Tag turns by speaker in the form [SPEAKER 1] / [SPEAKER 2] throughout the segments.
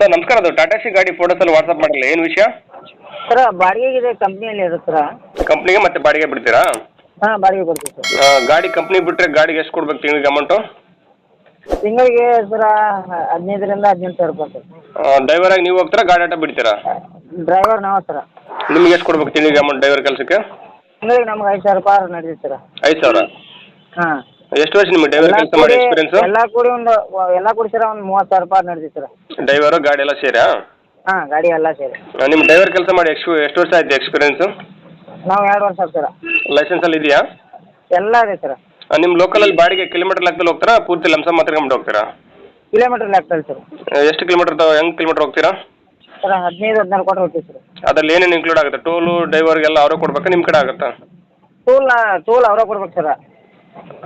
[SPEAKER 1] Sir ನಮಸ್ಕಾರ ಅದು. Tata C ಗಾಡಿ ಫೋಟೋಸಲ್ಲಿ ವಾಟ್ಸ್ಆಪ್ ಮಾಡಲ್ಲ ಏನು ವಿಷಯ?
[SPEAKER 2] ಸರ್ ಬಾಡಿಗೆಗಿದೆ ಕಂಪ್ನಿಯಲ್ಲಿ ಇದೆ ಸರ್.
[SPEAKER 1] ಕಂಪ್ನಿಗೆ ಮತ್ತೆ ಬಾಡಿಗೆ ಬಿಡ್ತೀರಾ?
[SPEAKER 2] ಹಾಂ ಬಾಡಿಗೆ ಕೊಡ್ತೀವಿ ಸರ್.
[SPEAKER 1] ಆ, ಗಾಡಿ ಕಂಪ್ನಿ ಬಿಟ್ರೆ ಗಾಡಿಗೆ ಎಷ್ಟು ಕೊಡ್ಬೇಕು ತಿಂಗಳಿಗೆ ಅಮೌಂಟು
[SPEAKER 2] ತಿಂಗಳಿಗೆ ಸರ ಹದಿನೈದರಿಂದ ಹದಿನೆಂಟು ಸಾವಿರ ರೂಪಾಯಿ ಸರ್.
[SPEAKER 1] ಡ್ರೈವರ್ ಆಗಿ ನೀವು ಹೋಗ್ತೀರಾ ಗಾಡಿ ಆಟ ಬಿಡ್ತೀರಾ?
[SPEAKER 2] ಡ್ರೈವರ್ ನಾವು ಸರ.
[SPEAKER 1] ನಿಮ್ಗೆ ಎಷ್ಟು ಕೊಡ್ಬೇಕು ತಿಂಗಳಿಗೆ ಅಮೌಂಟ್ ಡ್ರೈವರ್ ಕೆಲಸಕ್ಕೆ?
[SPEAKER 2] ತಿಂಗಳಿಗೆ ನಮ್ಗೆ ಐದು ಸಾವಿರ ರೂಪಾಯಿ ನಡೀತದೆ ಸರ್.
[SPEAKER 1] ಐದು ಸಾವಿರ?
[SPEAKER 2] ಹಾಂ.
[SPEAKER 1] ಎಷ್ಟು ವರ್ಷ ನಿಮ್ಮ ಡ್ರೈವರ್ ಕೆಲಸ ಮಾಡಿ ಎಕ್ಸ್ಪೀರಿಯನ್ಸ್
[SPEAKER 2] ಎಲ್ಲ ಕೂಡಿ ಒಂದು ಎಲ್ಲ ಕೂಡಿ ಸರ ಒಂದು ಮೂವತ್ತು ಸಾವಿರ ರೂಪಾಯಿ ನಡೆದಿತ್ತು ಸರ್.
[SPEAKER 1] ಡ್ರೈವರು ಗಾಡಿ ಎಲ್ಲ ಸೇರಾ?
[SPEAKER 2] ಹಾಂ ಗಾಡಿ ಎಲ್ಲ ಸೇರಿ.
[SPEAKER 1] ನಿಮ್ಮ ಡ್ರೈವರ್ ಕೆಲಸ ಮಾಡಿ ಎಷ್ಟು ಎಷ್ಟು ವರ್ಷ ಆಯ್ತು ಎಕ್ಸ್ಪೀರಿಯನ್ಸ್
[SPEAKER 2] ನಾವು ಎರಡು ವರ್ಷ ಸರ್.
[SPEAKER 1] ಲೈಸೆನ್ಸ್ ಅಲ್ಲಿ ಇದೆಯಾ?
[SPEAKER 2] ಎಲ್ಲ ಇದೆ ಸರ್.
[SPEAKER 1] ನಿಮ್ಮ ಲೋಕಲಲ್ಲಿ ಬಾಡಿಗೆ ಕಿಲೋಮೀಟರ್ ಲೆಕ್ಕದಲ್ಲಿ ಹೋಗ್ತಾರಾ? ಪೂರ್ತಿ ಲಂಸ ಮಾತ್ರ ಹೋಗ್ತೀರಾ?
[SPEAKER 2] ಕಿಲೋಮೀಟರ್ ಲೆಕ್ಕದಲ್ಲಿ ಸರ್.
[SPEAKER 1] ಎಷ್ಟು ಕಿಲೋಮೀಟರ್ ಹೆಂಗ್ ಕಿಲೋಮೀಟರ್ ಹೋಗ್ತೀರಾ?
[SPEAKER 2] ಸರ್ ಹದಿನೈದು ಹದಿನಾರು ಕೊಟ್ಟು ಹೋಗ್ತೀವಿ ಸರ್.
[SPEAKER 1] ಅದ್ರಲ್ಲಿ ಏನೇನು ಇನ್ಕ್ಲೂಡ್ ಆಗುತ್ತೆ? ಟೋಲು ಡ್ರೈವರ್ಗೆಲ್ಲ ಅವರೇ ಕೊಡ್ಬೇಕಾ? ನಿಮ್ಮ ಕಡೆ ಆಗುತ್ತಾ?
[SPEAKER 2] ಟೋಲ್ ಟೋಲ್ ಅವರೇ ಕೊಡ್ಬೇಕು ಸರ್.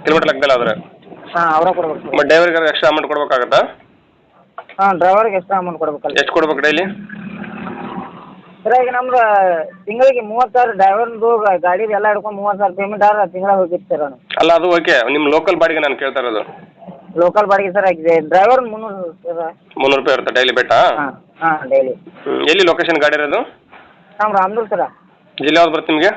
[SPEAKER 1] ಕಿಲೋಮೀಟರ್ ಲೆಕ್ಕದಲ್ಲಿ ಆದರೆ?
[SPEAKER 2] ಹಾಂ ಅವರೇ ಕೊಡ್ಬೇಕು. ಸರ್
[SPEAKER 1] ಮತ್ತು ಡ್ರೈವರ್ಗೆ ಎಕ್ಸ್ಟ್ರಾ ಅಮೌಂಟ್ ಕೊಡ್ಬೇಕಾಗತ್ತಾ?
[SPEAKER 2] ಹಾಂ ಡ್ರೈವರ್ಗೆ ಎಕ್ಸ್ಟ್ರಾ ಅಮೌಂಟ್ ಕೊಡ್ಬೇಕಲ್ಲ.
[SPEAKER 1] ಎಷ್ಟು ಕೊಡ್ಬೇಕು ಡೈಲಿ
[SPEAKER 2] ಸರ್ ಈಗ ನಮ್ದು ತಿಂಗಳಿಗೆ ಮೂವತ್ತು ಸಾವಿರ ಡ್ರೈವರ್ದು ಗಾಡಿದು ಎಲ್ಲ ಹಿಡ್ಕೊಂಡು ಮೂವತ್ತು ಸಾವಿರ ಪೇಮೆಂಟ್ ಆದ್ರೆ ತಿಂಗಳ ಹೋಗಿತ್ತು ಸರ್
[SPEAKER 1] ಅಲ್ಲ ಅದು ಓಕೆ ನಿಮ್ಮ ಲೋಕಲ್ ಬಾಡಿಗೆ ನಾನು ಕೇಳ್ತಾ ಇರೋದು.
[SPEAKER 2] ಲೋಕಲ್ ಬಾಡಿಗೆ ಸರ್ ಆಗಿದೆ ಡ್ರೈವರ್ ಮುನ್ನೂರು ಸರ್.
[SPEAKER 1] ಮುನ್ನೂರು ರೂಪಾಯಿ ಇರುತ್ತೆ ಡೈಲಿ ಬೆಟ್ಟ?
[SPEAKER 2] ಹಾ ಹಾಂ ಡೈಲಿ
[SPEAKER 1] ಎಲ್ಲಿ ಲೊಕೇಶನ್ ಗಾಡಿ ಇರೋದು?
[SPEAKER 2] ನಮ್ಮ ರಾಮದುರ್ ಸರ.
[SPEAKER 1] ಜಿಲ್ಲೆ ಯಾವ್ದು ಬರುತ್ತೆ ನಿಮಗೆ?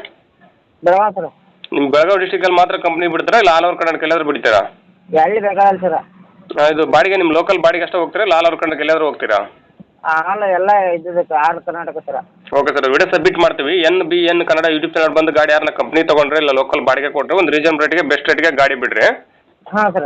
[SPEAKER 2] ಬೆಳಗಾವಿ ಸರ.
[SPEAKER 1] ನಿಮ್ಮ ಬೆಳಗಾವಿ ಡಿಸ್ಟಿಕಲ್ಲಿ ಮಾತ್ರ ಕಂಪನಿ ಬಿಡ್ತೀರಾ? ಇಲ್ಲ ಆಲ್ ಓವರ್ ಕರ್ನಾಟಕ ಎಲ್ಲಾದ್ರೂ ಬಿಡ್ತೀರಾ?
[SPEAKER 2] ಎಲ್ಲಿ ಬೇಕಾಗಲ್ಲ ಸರ.
[SPEAKER 1] ಆ, ಇದು ಬಾಡಿಗೆ ನಿಮ್ಮ ಲೋಕಲ್ ಬಾಡಿಗೆ ಅಷ್ಟೇ ಹೋಗ್ತೀರಾ? ಇಲ್ಲ ಆಲ್ ಓವರ್ ಕರ್ನಾಟಕ ಎಲ್ಲಾದ್ರೂ ಹೋಗ್ತೀರಾ
[SPEAKER 2] ಅಲ್ಲ ಎಲ್ಲ ಇದ್ದದಕ್ಕೆ all Karnataka sir.
[SPEAKER 1] Okay sir video submit ಮಾಡ್ತೀವಿ. N B N Kannada YouTube channel ಬಂದು ಗಾಡಿ ಯಾರನ್ನ ಕಂಪ್ನಿ ತಗೊಂಡ್ರೆ ಇಲ್ಲ ಲೋಕಲ್ ಬಾಡಿಗೆ ಕೊಟ್ಟರೆ ಒಂದು ರೀಸನ್ ರೇಟ್ಗೆ ಬೆಸ್ಟ್ ರೇಟ್ಗೆ ಗಾಡಿ ಬಿಡ್ರಿ.
[SPEAKER 2] ಹಾಂ ಸರ.